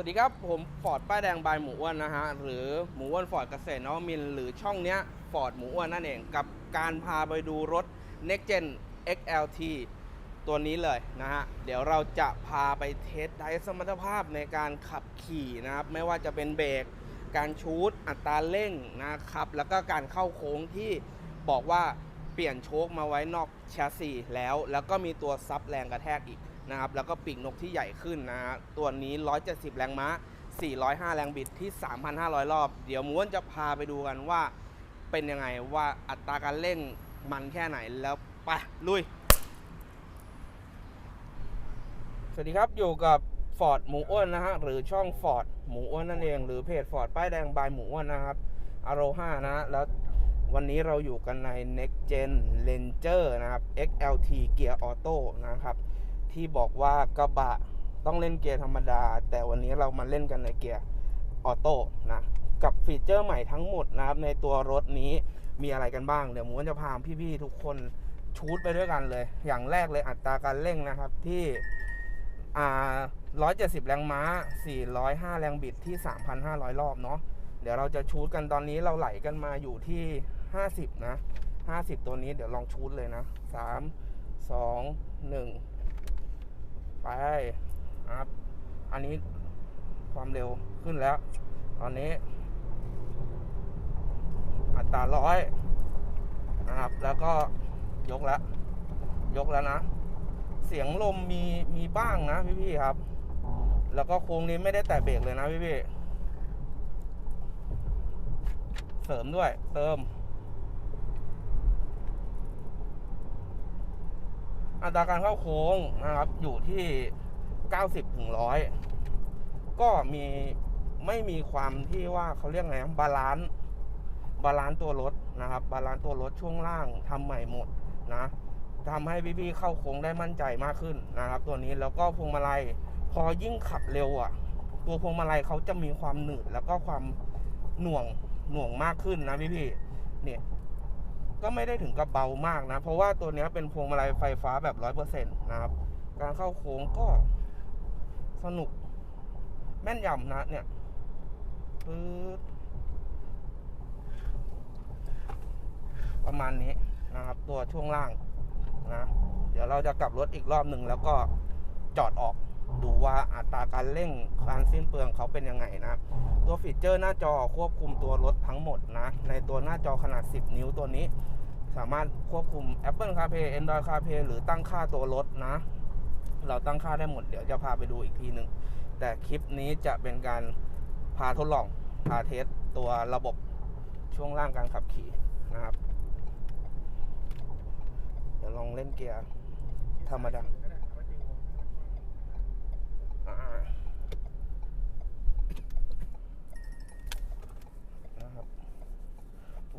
วัสดีครับ ผมฟอร์ดป้ายแดงบายหมูอ้วนนะฮะ หรือหมูอ้วนฟอร์ดเกษตรนวมินหรือช่องเนี้ยฟอร์ดหมูอ้วนนั่นเองกับการพาไปดูรถ Next Gen XLT ตัวนี้เลยนะฮะ เดี๋ยวเราจะพาไปเทสไดสมรรถภาพในการขับขี่นะครับ ไม่ว่าจะเป็นเบรกการชูดอัตราเร่งนะครับ แล้วก็การเข้าโค้งที่บอกว่า ปลี่ยนโชคมาไว้นอกแชสซีแล้ว แล้วก็มีตัวซับแรงกระแทกอีกนะครับ แล้วก็ปีกนกที่ใหญ่ขึ้นนะฮะตัวนี้ 170 แรงม้า 405 แรงบิดที่ 3,500 รอบ เดี๋ยวม้วนจะพาไปดูกันว่าเป็นยังไงว่าอัตราการเร่งมันแค่ไหนแล้วไปลุย สวัสดีครับอยู่กับฟอร์ดหมูอ้วนนะฮะหรือช่องฟอร์ดหมูอ้วนนั่นเอง หรือเพจฟอร์ดป้ายแดงบายหมูอ้วนนะครับอโรฮานะแล้ว วันนี้เราอยู่กันใน Next Gen Ranger นะครับ XLT เกียร์ออโต้นะครับ ที่บอกว่ากระบะต้องเล่นเกียร์ธรรมดา แต่วันนี้เรามาเล่นกันในเกียร์ออโต้นะกับฟีเจอร์ใหม่ทั้งหมดนะครับ ในตัวรถนี้มีอะไรกันบ้าง เดี๋ยวมูก็จะพาพี่ๆทุกคนชูดไปด้วยกันเลย อย่างแรกเลยอัตราการเร่งนะครับที่อ่า170 แรงม้า 405 แรงบิดที่ 3,500 รอบเนาะเดี๋ยวเราจะชูดกันตอนนี้เราไหลกันมาอยู่ที่ 50 นะ 50 ตัวนี้เดี๋ยวลองชูดเลยนะ 3 2 1 ไปครับอันนี้ความเร็วขึ้นแล้ว ตอนนี้ อัตราร้อยนะครับแล้วก็ยกแล้ว ยกแล้วนะ เสียงลมมีมีบ้างนะพี่ๆครับ แล้วก็โค้งนี้ไม่ได้แตะเบรกเลยนะพี่ๆเสริมด้วย เติม อัตราการเข้าโค้งนะครับอยู่ที่ 90ถึง100 ก็มีไม่มีความที่ว่าเขาเรียกไงบาลานซ์บาลานซ์ตัวรถนะครับ บาลานซ์ตัวรถช่วงล่างทำใหม่หมดนะทำให้พี่ๆเข้าโค้งได้มั่นใจมากขึ้นนะครับ ตัวนี้แล้วก็พวงมาลัยพอยิ่งขับเร็วอะ ตัวพวงมาลัยเขาจะมีความหนืดแล้วก็ความหน่วงหน่วงมากขึ้นนะพี่ๆเนี่ย ก็ไม่ได้ถึงกับเบามากนะ เพราะว่าตัวนี้เป็นพวงมาลัยไฟฟ้าแบบร้อยเปอร์เซ็นต์นะครับ การเข้าโค้งก็สนุกแม่นยำนะเนี่ยปึ๊ดประมาณนี้นะครับ ตัวช่วงล่างนะ เดี๋ยวเราจะกลับรถอีกรอบหนึ่งแล้วก็จอดออก ดูว่าอัตราการเร่งการสิ้นเปลืองเขาเป็นยังไงนะ ตัวฟีเจอร์หน้าจอควบคุมตัวรถทั้งหมดนะ ในตัวหน้าจอขนาด 10 นิ้วตัวนี้ สามารถควบคุม Apple CarPlay Android CarPlay หรือตั้งค่าตัวรถนะ เราตั้งค่าได้หมดเดี๋ยวจะพาไปดูอีกทีหนึ่งแต่คลิปนี้จะเป็นการพาทดลองพาเทสตัวระบบช่วงล่างการขับขี่นะครับ เดี๋ยวลองเล่นเกียร์ธรรมดาอ่านะครับ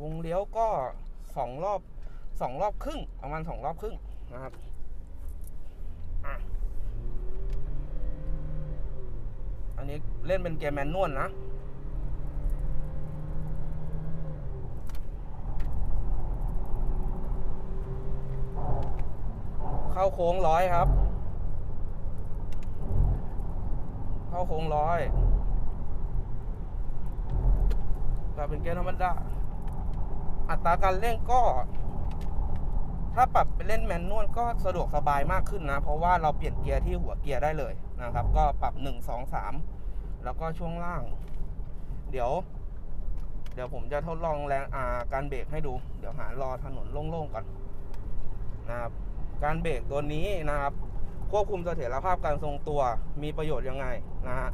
วงเลี้ยวก็สองรอบสองรอบครึ่งประมาณสองรอบครึ่งนะครับอันนี้เล่นเป็นเกมแมนนวลนะเข้าโค้งร้อยครับ เข้าโค้งร้อยแต่เป็นเกียร์ธรรมดา อัตราการเร่งก็ ถ้าปรับไปเล่นแมนนวลก็สะดวกสบายมากขึ้นนะ เพราะว่าเราเปลี่ยนเกียร์ที่หัวเกียร์ได้เลยนะครับ ก็ปรับ 1 2 3 แล้วก็ช่วงล่าง เดี๋ยว เดี๋ยวผมจะทดลองแรงอ่าการเบรกให้ดู เดี๋ยวหารอถนนโล่งๆก่อนนะครับ การเบรกตัวนี้นะครับ ควบคุมเสถียรภาพการทรงตัวมีประโยชน์ยังไงนะฮะ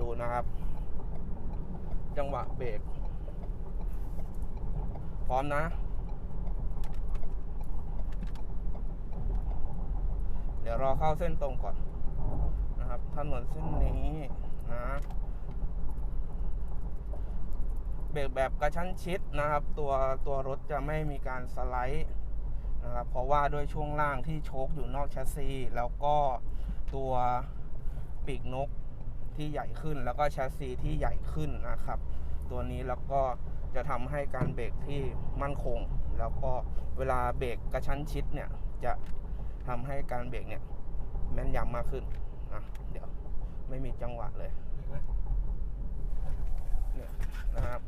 ดูนะครับ จังหวะเบรก พร้อมนะ เดี๋ยวรอเข้าเส้นตรงก่อนนะครับถนนเส้นนี้นะเบรกแบบกระชั้นชิดนะครับ ตัวตัวรถจะไม่มีการสไลด์นะครับเพราะว่าด้วยช่วงล่างที่โชคอยู่นอกแชสซี แล้วก็ตัวปีกนกที่ใหญ่ขึ้น แล้วก็แชสซีที่ใหญ่ขึ้นนะครับ ตัวนี้แล้วก็ จะทำให้การเบรกที่มั่นคง แล้วก็เวลาเบรกกระชั้นชิดเนี่ยจะทำให้การเบรกเนี่ยแม่นยำมากขึ้นนะเดี๋ยวไม่มีจังหวะเลยเนี่ยนะครับ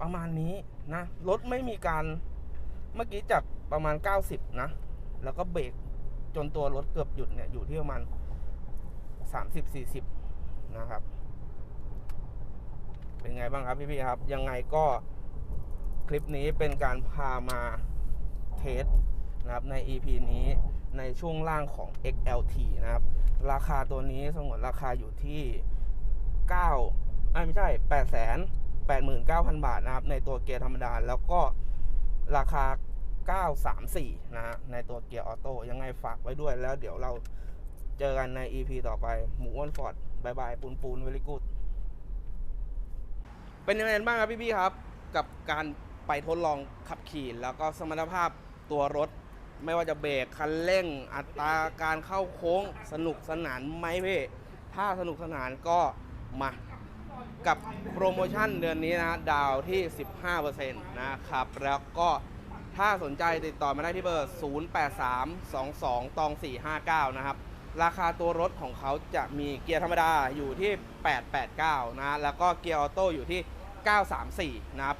ประมาณนี้นะรถไม่มีการเมื่อกี้จากประมาณ 90 นะ แล้วก็เบรกจนตัวรถเกือบหยุดเนี่ยอยู่ที่ประมาณ 30-40 นะครับ เป็นไงบ้างครับพี่ๆครับ ยังไงก็คลิปนี้เป็นการพามาเทสนะครับใน EP นี้ในช่วงล่างของ XLT นะครับ ราคาตัวนี้สงวนราคาอยู่ที่9ไม่ใช่ 8 8 9 0 0 0 บาทนะครับ ในตัวเกียร์ธรรมดา แล้วก็ราคา 934 นะฮะในตัวเกียร์ออโต้ยังไงฝากไว้ด้วยแล้วเดี๋ยวเราเจอกันใน EP ต่อไปหมูอ้วนฟอร์ดบายบายปูนปูนเวลิกูด เป็นยังไงบ้างครับพี่ๆครับ กับการไปทดลองขับขี่ แล้วก็สมรรถภาพตัวรถ ไม่ว่าจะเบรกคันเร่ง อัตราการเข้าโค้งสนุกสนานไหมพี่ถ้าสนุกสนานก็มากับโปรโมชั่นเดือนนี้นะดาวที่ 15%นะครับ แล้วก็ถ้าสนใจติดต่อมาได้ที่เบอร์ 08322ตอง459 นะครับ ราคาตัวรถของเขาจะมีเกียร์ธรรมดาอยู่ที่ 889 นะ แล้วก็เกียร์ออโต้อยู่ที่ 934นะครับ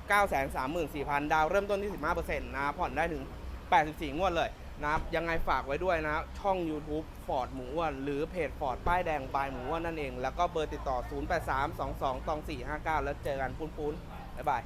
934,000 ดาวเริ่มต้นที่ 15%นะครับผ่อนได้ถึง 84 งวดเลยนะครับยังไงฝากไว้ด้วยนะช่อง YouTube Ford หมูอ้วนหรือเพจ Ford ป้ายแดงบายหมูอ้วนนั่นเอง แล้วก็เบอร์ติดต่อ 083222ตอง459 แล้วเจอกันปุ้นๆบ๊ายบาย